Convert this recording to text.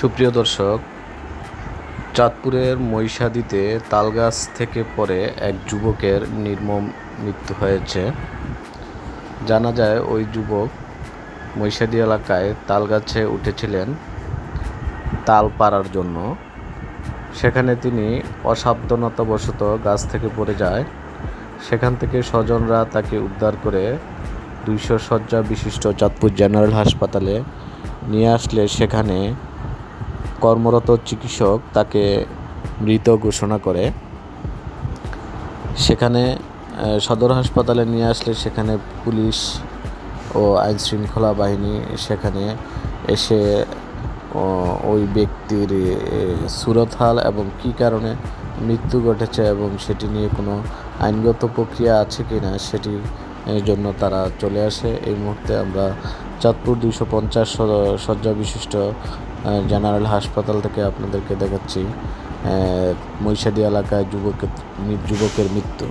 সুপ্রিয় দর্শক, চাঁদপুরের মহিষাদিতে তালগাছ থেকে পড়ে এক যুবকের নির্মম মৃত্যু হয়েছে। জানা যায় ওই যুবক মহিষাদি এলাকায় তালগাছে উঠেছিলেন তাল পাড়ার জন্য। সেখানে তিনি অসাবধানতাবশত গাছ থেকে পড়ে যায়। সেখান থেকে স্বজনরা তাকে উদ্ধার করে দুইশো শয্যা বিশিষ্ট চাঁদপুর জেনারেল হাসপাতালে নিয়ে আসলে। সেখানে কর্মরত চিকিৎসক তাকে মৃত ঘোষণা করে। সেখানে সদর হাসপাতালে নিয়ে আসলে সেখানে পুলিশ ও আইন শৃঙ্খলা বাহিনী সেখানে এসে ওই ব্যক্তির সুরতহাল এবং কী কারণে মৃত্যু ঘটেছে এবং সেটি নিয়ে কোনো আইনগত প্রক্রিয়া আছে কি না সেটির জন্য তারা চলে আসে। এই মুহূর্তে আমরা চাঁদপুর দুইশো পঞ্চাশ শয্যা বিশিষ্ট জেনারেল হাসপাতাল থেকে আপনাদেরকে দেখাচ্ছি মহিষাদি এলাকায় যুবকের যুবকের মৃত্যু।